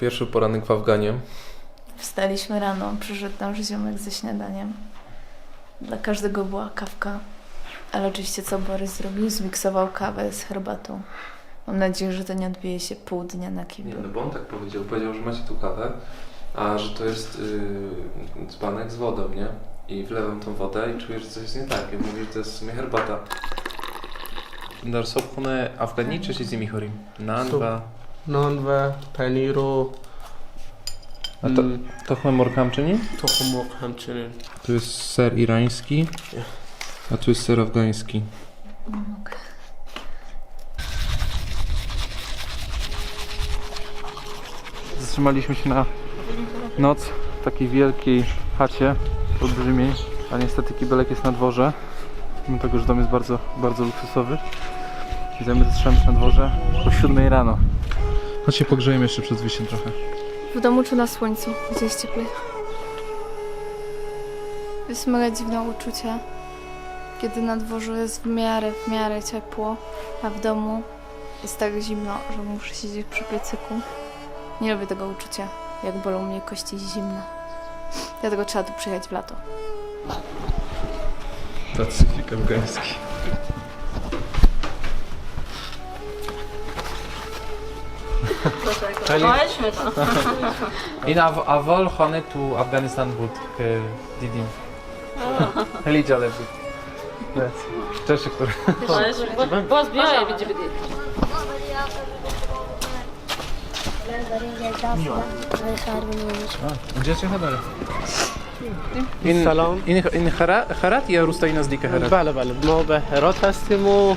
Pierwszy poranek w Afganie. Wstaliśmy rano, przyszedł nasz ziomek ze śniadaniem. Dla każdego była kawka. Ale oczywiście co Borys zrobił? Zmiksował kawę z herbatą. Mam nadzieję, że to nie odbije się pół dnia na Nie, kiblu. no bo on tak powiedział. Powiedział, że macie tu kawę, a że to jest yy, dzbanek z wodą, nie? I wlewam tą wodę i czuję, że coś jest nie tak. Ja mówię, że to jest w sumie herbata. در صبح خونه افغانی چه چیزی میخوریم؟ نان صبح. و نان و پنیر و A to, mm, تخم مرغ همچنین؟ تخم مرغ همچنین Tu jest ser irański, a tu jest ser afgański. Nie mogę. Zatrzymaliśmy się na noc w takiej wielkiej chacie olbrzymiej, a niestety kibelek jest na dworze, mimo tego, że dom jest bardzo, bardzo luksusowy. I zajmy zatrzymamy się na dworze o 7 rano. Chodź się pogrzejemy jeszcze przed wyjściem trochę. W domu czy na słońcu? Gdzie jest cieplej? Jest mega dziwne uczucie, kiedy na dworzu jest w miarę, w miarę ciepło, a w domu jest tak zimno, że muszę siedzieć przy piecyku. Nie lubię tego uczucia, jak bolą mnie kości zimne. Dlatego trzeba tu przyjechać w lato. Pacyfik afgański. خیلی خواهش می‌کنم این اول خانه تو افغانستان بود که دیدیم خیلی جالب بود تشکر. باز بیا یه بیجی بدی اینجا چه داره؟ این خرات یا روستایی نزدیک خرات؟ بله بله ما به هرات هستیم و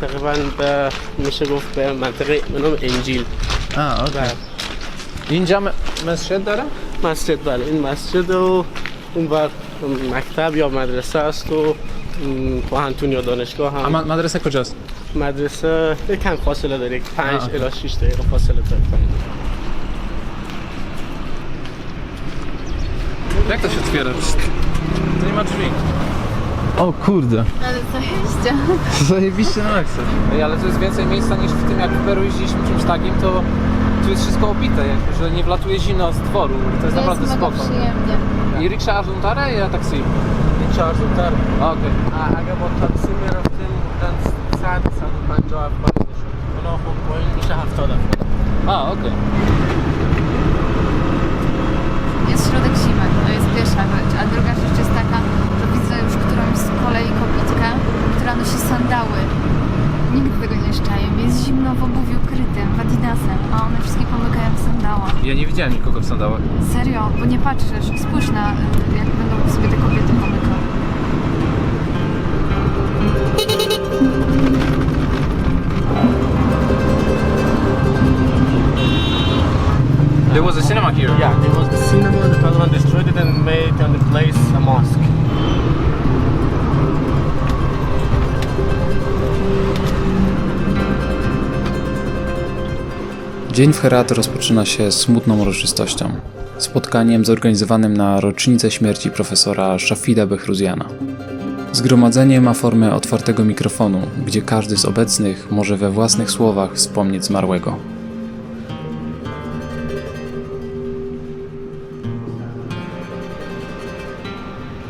تقریبا به میشه گفت به منطقه به نام انجیل آه اوکی. اینجا مسجد داره؟ مسجد بله این مسجد و اون بر مکتب یا مدرسه است و م، کهنتون یا دانشگاه هم مدرسه کجاست؟ مدرسه یک کم فاصله داره یک پنج. الی 6 دقیقه فاصله داره Jak to się otwiera? Nie ma drzwi. O kurde. Ale zajebiście. Zajebiście na akcent. Ej, ale tu jest więcej miejsca niż w tym jak w Peru jeździliśmy czymś takim, to tu jest wszystko opite, jakby, że nie wlatuje zimno z dworu. To jest to naprawdę jest spoko. przyjemnie. I riksza aż untare i taksi? Riksha arzuntar. Okej. A aga bo taksi mi raftim dan sad sad panjo afban nishon. Ono hub poin mishe haftada. A, okej. Jest środek zimy. Widziałem nikogo w sandałach. Serio, bo nie patrzysz. Spójrz na, jak będą sobie te kobiety Dzień w Herat rozpoczyna się smutną uroczystością. Spotkaniem zorganizowanym na rocznicę śmierci profesora Shafida Behruziana. Zgromadzenie ma formę otwartego mikrofonu, gdzie każdy z obecnych może we własnych słowach wspomnieć zmarłego.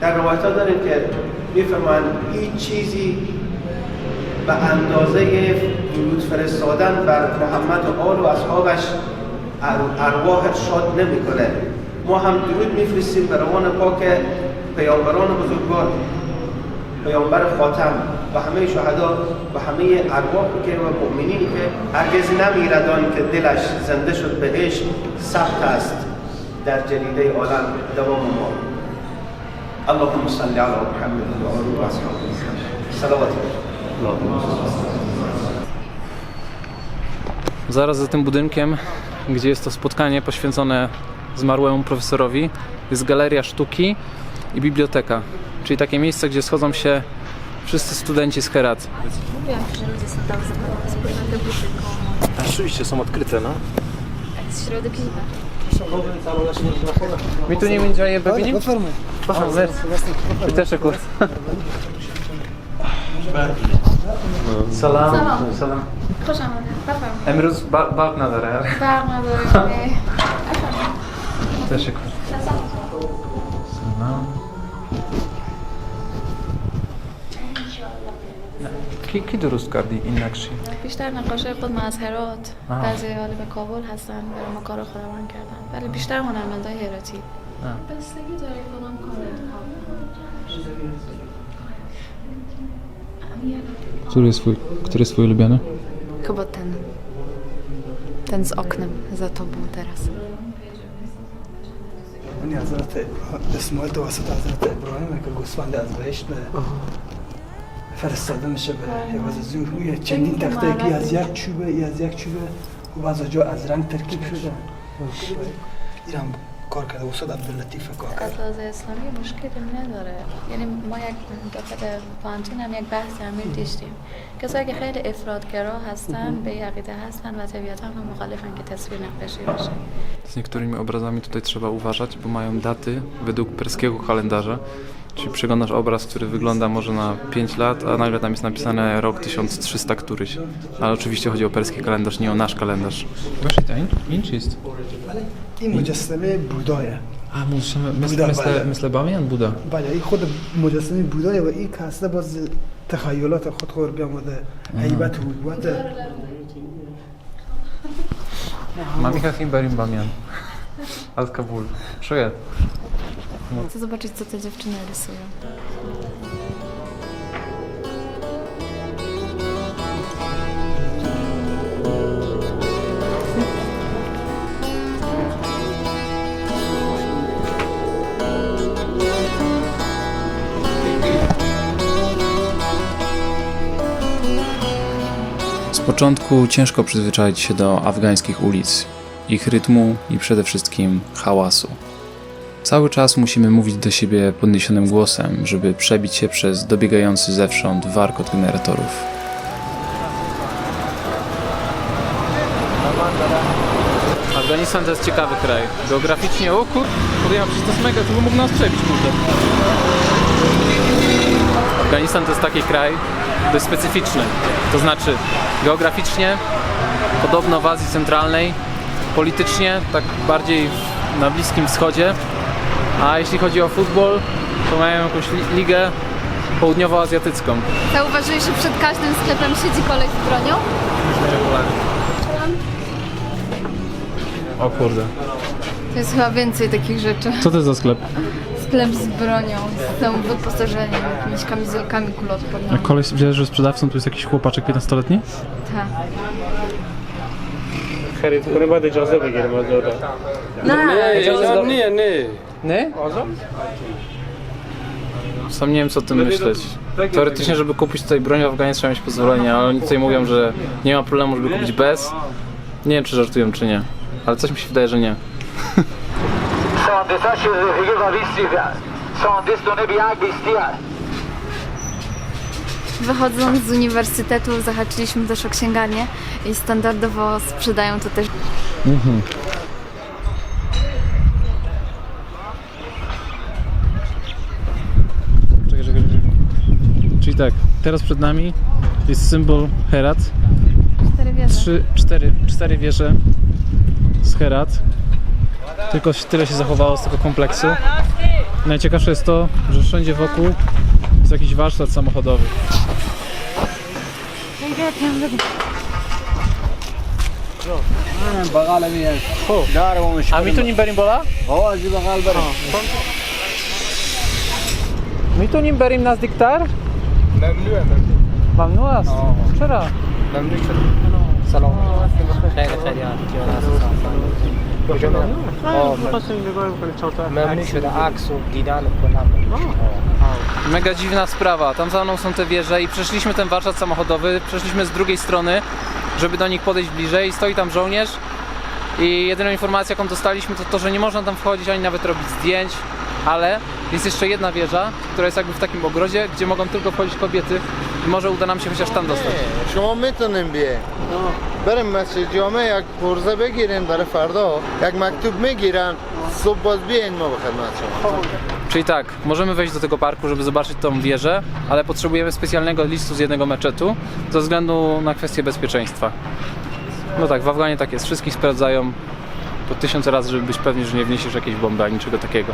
در روایت ها داریم که میفرمان هیچ چیزی به اندازه درود فرستادن بر محمد و آل و اصحابش ار- ارواح شاد نمی‌کنه. ما هم درود میفرستیم به روان پاک پیامبران بزرگوار پیامبر خاتم و همه شهدا و همه ارواحی که و مؤمنینی که هرگز نمیرد آن که دلش زنده شد به عشق ثبت است در جلیله عالم دوام ما. اللهم صل على محمد وآله وأصحابه صلوات. lotu. Zaraz za tym budynkiem, gdzie jest to spotkanie poświęcone zmarłemu profesorowi, jest galeria sztuki i biblioteka, czyli takie miejsce, gdzie schodzą się wszyscy studenci z Herat. Mówiłam, że ludzie są tam zapewne z budynku. A rzeczywiście są odkryte, no. Tak, jest środek zimy. My tu nie będziemy pewni? Otwórmy. Proszę, też akurat. سلام. سلام. خوش آمده بفرمایید. امروز بر- برق نداره. برق نداره. تشکر. سلام. کی کی درست کردی این نقشی؟ بیشتر نقاشه خود ما از هرات. بعضی به کابل هستن برای ما کار خودمان کردن. ولی بیشتر هنرمندای هراتی. بستگی داره کدام کار Który jest twój, który jest twój ulubiony? Chyba ten. Ten z oknem za tobą teraz. من حضرت اسماعیل توسط حضرت ابراهیم که گوسفند از بهشت فرستاده میشه به حفاظ زور روی چندین تخته که از یک چوبه ای از یک چوبه و بعضا جا از رنگ ترکیب شده اینم کار کرده استاد عبداللطیف کار کرده از اسلامی مشکلی نداره. یعنی ما یک داخل پانتین هم یک بحث امیر داشتیم. کسایی که خیلی افرادگرا هستن به عقیده هستن و طبیعتا هم مخالفن که تصویر نقاشی باشه. Z niektórymi obrazami tutaj trzeba uważać, bo mają daty według perskiego kalendarza. Czyli przeglądasz obraz, który wygląda może na 5 lat, a nagle tam jest napisane rok 1300 któryś. Ale oczywiście chodzi o perski kalendarz, nie o nasz kalendarz. باشید این این چیست این مجسمه بودایه آه مثل بودا، بله. مثل بامیان بودا بله این خود مجسمه بودایه و این کاسته باز تخیلات خود خور بیامده حیبت و قوت Mam jechać im Berim Bamian. Al Kabul. Czuję. Chcę zobaczyć, co te dziewczyny rysują. Z początku ciężko przyzwyczaić się do afgańskich ulic, ich rytmu i przede wszystkim hałasu. Cały czas musimy mówić do siebie podniesionym głosem, żeby przebić się przez dobiegający zewsząd warkot generatorów. Afganistan to jest ciekawy kraj. Geograficznie, o kur... Przecież to jest to by mógł nas przebić, kurde. Afganistan to jest taki kraj dość specyficzny. To znaczy, geograficznie podobno w Azji Centralnej, politycznie tak bardziej na Bliskim Wschodzie, a jeśli chodzi o futbol, to mają jakąś li- ligę południowoazjatycką. Zauważyłeś, że przed każdym sklepem siedzi kolej z bronią? O kurde. To jest chyba więcej takich rzeczy. Co to jest za sklep? Sklep z bronią, z całym wyposażeniem, jakimiś kamizelkami kuloodpornymi. koleś wiesz, że sprzedawcą to jest jakiś chłopaczek 15-letni? Tak. خرید کنه باید اجازه بگیریم از اون اجازه nie, nie. Nie? Sam nie wiem co o tym myśleć. Teoretycznie, żeby kupić tutaj broń w Afganie trzeba mieć pozwolenie, ale oni tutaj mówią, że nie ma problemu, żeby kupić bez. Nie wiem czy żartują czy nie, ale coś mi się wydaje, że nie. ساندس ها شیزوفریگی و ریستیده است ساندس دونه بیاک بیستی است Wychodząc z uniwersytetu zahaczyliśmy też o księgarnię i standardowo sprzedają to też Czekaj, czekaj, czekaj. Czyli tak, teraz przed nami jest symbol Herat. cztery wieże. Trzy, cztery, cztery wieże z Herat. Tylko tyle się zachowało z tego kompleksu. Najciekawsze jest to, że wszędzie wokół jest jakiś warsztat samochodowy. A mi tu nim berim bola? Mi tu nim berim nas diktar? ممنوع است چرا؟ ممنوع Gözüme. się Memnun aksu, didany, Mega dziwna sprawa. Tam za mną są te wieże i przeszliśmy ten warsztat samochodowy, przeszliśmy z drugiej strony, żeby do nich podejść bliżej. Stoi tam żołnierz i jedyną informacją, jaką dostaliśmy, to to, że nie można tam wchodzić ani nawet robić zdjęć, ale jest jeszcze jedna wieża, która jest jakby w takim ogrodzie, gdzie mogą tylko wchodzić kobiety i może uda nam się chociaż tam dostać. شما میتونین بیاین بریم مسجد جامعه یک پرزه بگیرین برای فردا یک مکتوب میگیرن صبح باز بیاین ما به خدمت شما Czyli tak, możemy wejść do tego parku, żeby zobaczyć tą wieżę, ale potrzebujemy specjalnego listu z jednego meczetu ze względu na kwestię bezpieczeństwa. No tak, w Afganie tak jest, wszystkich sprawdzają po tysiąc razy, żeby być pewni, że nie wniesiesz jakiejś bomby ani niczego takiego.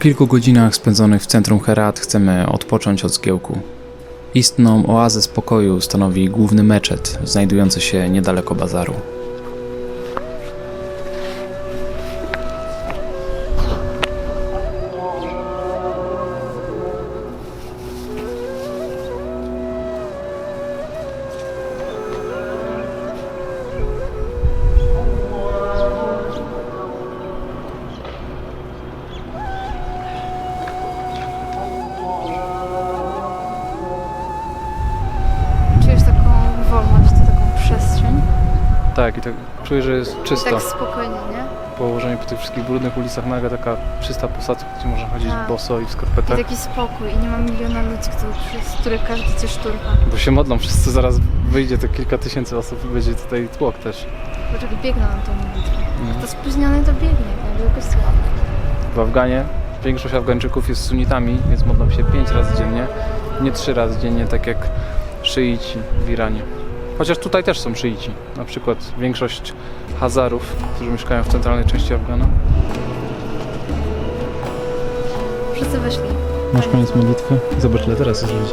Kilku godzinach spędzonych w centrum Herat chcemy odpocząć od zgiełku. Istną oazę spokoju stanowi główny meczet, znajdujący się niedaleko bazaru. Tak, i tak czuję, że jest czysto. Tak spokojnie, nie? Położenie po tych wszystkich brudnych ulicach naga, taka czysta posadzka, gdzie można chodzić Tak. boso i w skarpetach. taki spokój. I nie ma miliona ludzi, którzy, z których każdy cię szturcha. Bo się modlą wszyscy, zaraz wyjdzie to kilka tysięcy osób i będzie tutaj tłok też. Dlaczego biegną na tą modlitwę? Mhm. Kto spóźniony to biegnie, jak do kościoła. W Afganie większość Afgańczyków jest sunnitami, więc modlą się 5 razy dziennie, nie 3 razy dziennie, tak jak szyici w Iranie. Chociaż tutaj też są szyici. Na przykład większość Hazarów, którzy mieszkają w centralnej części Afganu. Wszyscy wyszli. Masz koniec modlitwy? Zobacz, ile teraz jest ludzi.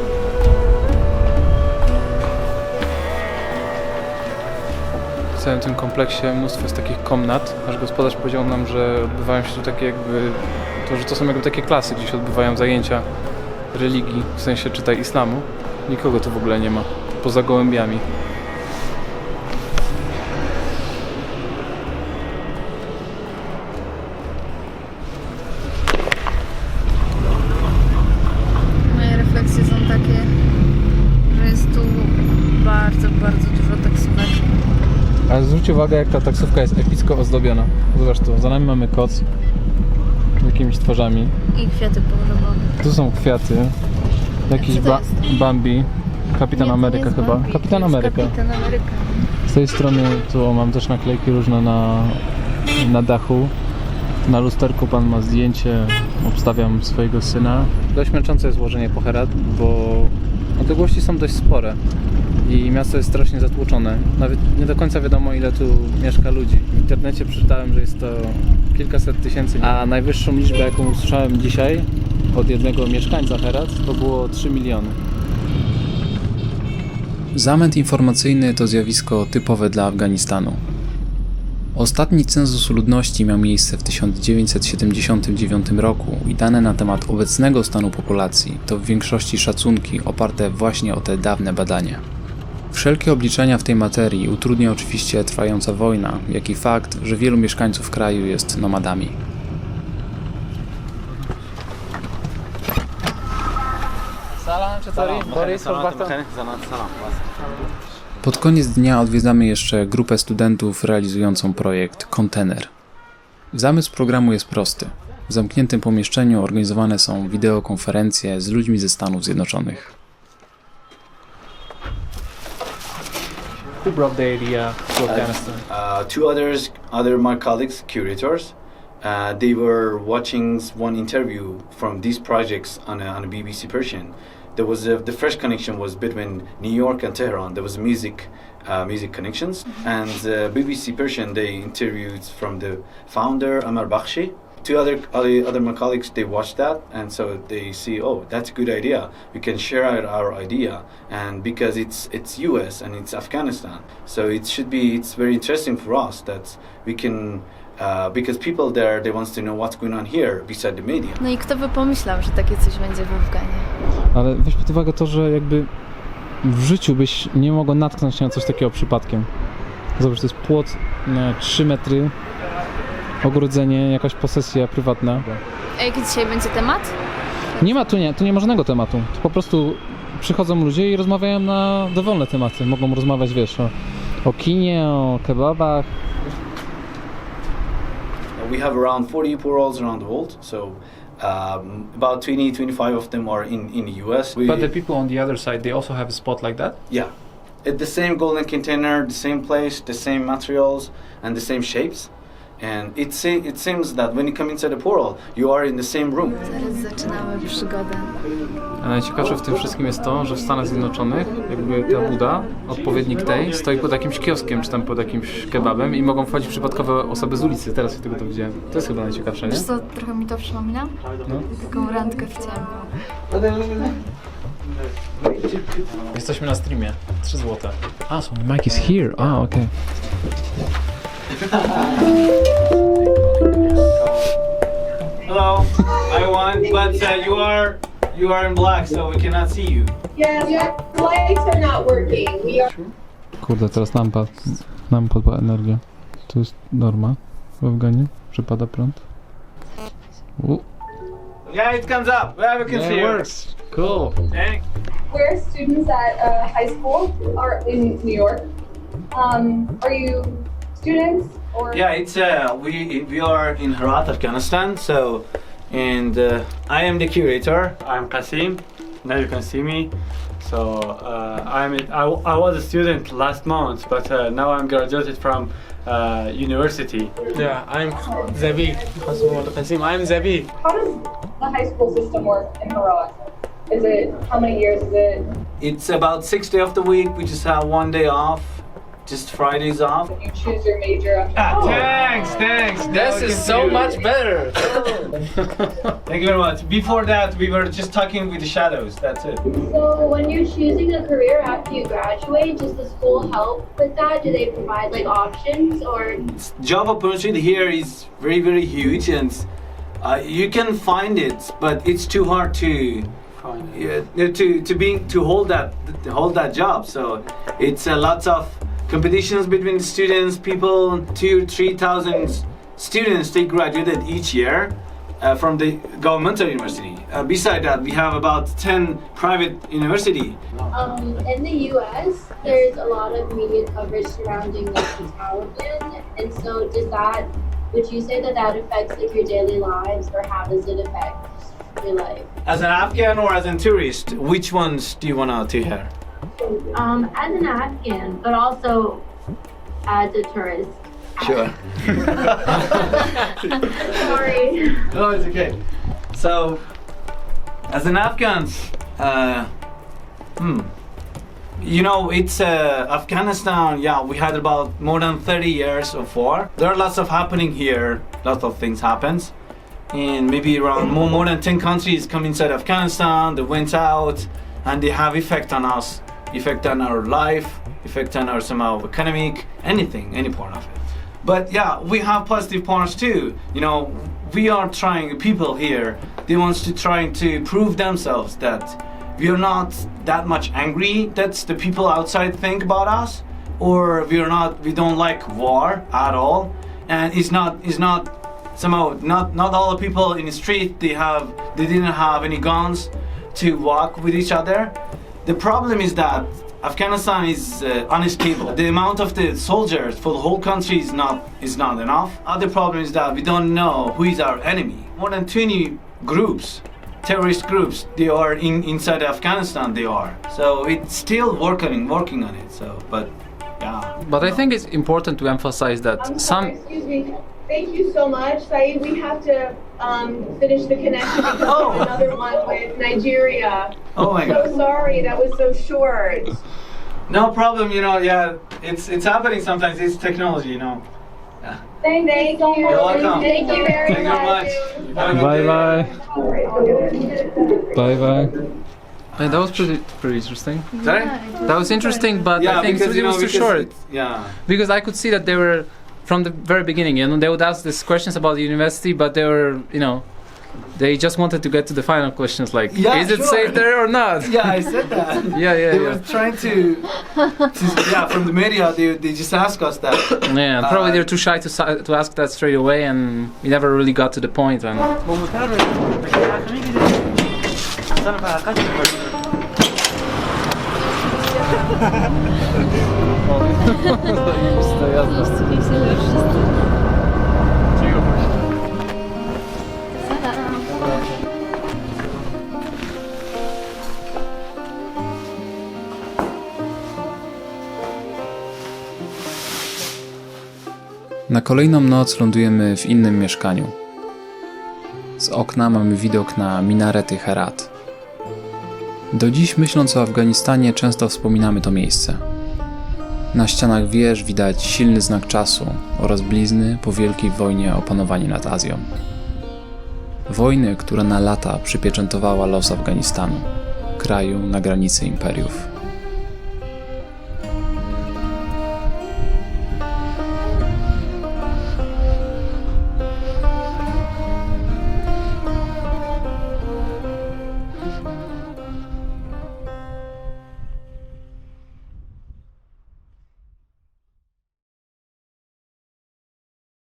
W całym tym kompleksie mnóstwo jest takich komnat. Nasz gospodarz powiedział nam, że odbywają się tu takie jakby... To, że to są jakby takie klasy, gdzie się odbywają zajęcia religii, w sensie czytaj islamu. Nikogo tu w ogóle nie ma, poza gołębiami. Moje refleksje są takie, że jest tu bardzo, bardzo dużo taksówek. Ale zwróć uwagę, jak ta taksówka jest epicko ozdobiona. Zobacz tu, za nami mamy koc z jakimiś twarzami. I kwiaty pogrzebowe. Tu są kwiaty. Jakiś ba-? Bambi. Kapitan Nie, to Ameryka jest chyba. Bambi, Kapitan jest Ameryka. Kapitan Ameryka. Z tej strony tu mam też naklejki różne na, na dachu. Na lusterku pan ma zdjęcie, obstawiam swojego syna. Dość męczące jest łożenie po Herat, bo odległości są dość spore i miasto jest strasznie zatłoczone. Nawet nie do końca wiadomo ile tu mieszka ludzi. W internecie przeczytałem, że jest to kilkaset tysięcy, a najwyższą liczbę jaką usłyszałem dzisiaj od jednego mieszkańca Herat to było 3 miliony. Zamęt informacyjny to zjawisko typowe dla Afganistanu. Ostatni cenzus ludności miał miejsce w 1979 roku i dane na temat obecnego stanu populacji to w większości szacunki oparte właśnie o te dawne badania. Wszelkie obliczenia w tej materii utrudnia oczywiście trwająca wojna, jak i fakt, że wielu mieszkańców kraju jest nomadami. Pod koniec dnia odwiedzamy jeszcze grupę studentów realizującą projekt Kontener. Zamysł programu jest prosty. W zamkniętym pomieszczeniu organizowane są wideokonferencje z ludźmi ze Stanów Zjednoczonych. Who brought the idea to Afghanistan? uh, two others, other my colleagues, curators, uh, they were watching one interview from these projects on a, on a BBC Persian. There was a, the first connection was between New York and Tehran. There was music, uh, music connections, and uh, BBC Persian they interviewed from the founder Amar Bakhshi two other other my colleagues they watch that and so they see oh that's a good idea we can share our, our idea and because it's it's US and it's Afghanistan so it should be it's very interesting for us that we can uh, because people there they wants to know what's going on here beside the media No i kto by pomyślał, że takie coś będzie w Afganie? Ale weź pod uwagę to, że jakby w życiu byś nie mogła natknąć się na coś takiego przypadkiem. Zobacz, to jest płot na 3 metry, ogrodzenie, jakaś posesja prywatna. A jaki dzisiaj będzie temat? Nie ma tu nie, tu nie ma żadnego tematu. Tu po prostu przychodzą ludzie i rozmawiają na dowolne tematy. Mogą rozmawiać, wiesz, o, o kinie, o kebabach. we have around 40 paroles around the world so um, about 20 25 of them are in in the US we, But the people on the other side, they also have a spot like that? Yeah. At the same golden container, the same place, the same materials, and the same shapes. And it, se- it seems that when you come inside the portal, you are in the same room. Zaraz zaczynamy przygodę. A najciekawsze w tym wszystkim jest to, że w Stanach Zjednoczonych jakby ta buda, odpowiednik tej, stoi pod jakimś kioskiem, czy tam pod jakimś kebabem i mogą wchodzić przypadkowe osoby z ulicy. Teraz się tego dowiedziałem. To jest chyba najciekawsze, nie? Wiesz co, trochę mi to przypomina? No. Taką randkę w ciemno. Jesteśmy na streamie. 3 złote. A, so the mic is here. A, okej. Hello, I won, but uh, you are you are in black, so we cannot see you. Yes, your lights are not working. We are. Kurde, teraz lampa, nam podła energia. To jest norma w Afganie? Przypada prąd? U, Yeah, it comes up. Yeah, we can Yeah, see it works. Cool. Thanks. We're students at uh, high school are in New York. Um, are you students or? Yeah, it's uh, we we are in Herat, Afghanistan. So, and uh, I am the curator. I'm Qasim. Now you can see me. So uh, I'm I, I was a student last month, but uh, now I'm graduated from uh, university. Yeah, I'm Zabi. Qasim. I'm Zabi. How does the high school system work in Herat? Is it how many years is it? It's about six days of the week. We just have one day off, just Fridays off. You choose your major. After Ah, thanks, thanks. This is so much better. Thank you very much. Before that, we were just talking with the shadows. That's it. So when you're choosing a career after you graduate, does the school help with that? Do they provide like options or? job opportunity here is very very huge and uh, you can find it but it's too hard to yeah, to to be to hold that to hold that job so it's uh, lots of competitions between students people two three thousand students they graduated each year uh, from the governmental university uh, beside that we have about 10 private university Um, in the U.S., there's a lot of media coverage surrounding like the Taliban, and so does that? Would you say that that affects like your daily lives, or how does it affect your life? as an afghan or as a tourist which ones do you want to hear Um, as an Afghan, but also as a tourist. sure Sorry. No, it's okay. So, as an Afghan, uh, hmm, you know, it's uh, Afghanistan. Yeah, we had about more than 30 years of war. There are lots of happening here. Lots of things happens, and maybe around more more than 10 countries come inside Afghanistan. They went out, and they have effect on us, effect on our life, effect on our somehow economic, anything, any part of it. But yeah, we have positive parts too. You know, we are trying people here. They wants to trying to prove themselves that we are not that much angry. that the people outside think about us, or we are not. We don't like war at all, and it's not. It's not somehow not not all the people in the street. They have. They didn't have any guns to walk with each other. The problem is that Afghanistan is uh, unstable. The amount of the soldiers for the whole country is not is not enough. Other problem is that we don't know who is our enemy. More than 20 groups, terrorist groups, they are in inside Afghanistan. They are. So it's still working working on it. So, but yeah. But I think it's important to emphasize that I'm some excuse me. Thank you so much, Saeed. We have to um, finish the connection because Oh. we have another one with Nigeria. Oh my so God. sorry, that was so short. No problem. You know, yeah. It's it's happening sometimes. It's technology. You know. Yeah. Thank you so much. You're welcome. Thank you very Thank you much. much. Bye bye. Bye bye. Yeah, that was pretty pretty interesting. Sorry? That was interesting, but yeah, I think because it you know, was too short. Yeah. Because I could see that they were from the very beginning, you know, they would ask these questions about the university, but they were, you know, they just wanted to get to the final questions like, Yeah, is it sure. safe there or not? Yeah, I said that. Yeah, yeah, They yeah. were trying to, to- yeah, from the media, they, they just asked us that. Yeah, and probably Uh, they're too shy to to ask that straight away, and we never really got to the point. And Na kolejną noc lądujemy w innym mieszkaniu. Z okna mamy widok na minarety Herat. Do dziś myśląc o Afganistanie często wspominamy to miejsce. Na ścianach wież widać silny znak czasu oraz blizny po wielkiej wojnie o panowanie nad Azją. Wojny, która na lata przypieczętowała los Afganistanu, kraju na granicy imperiów.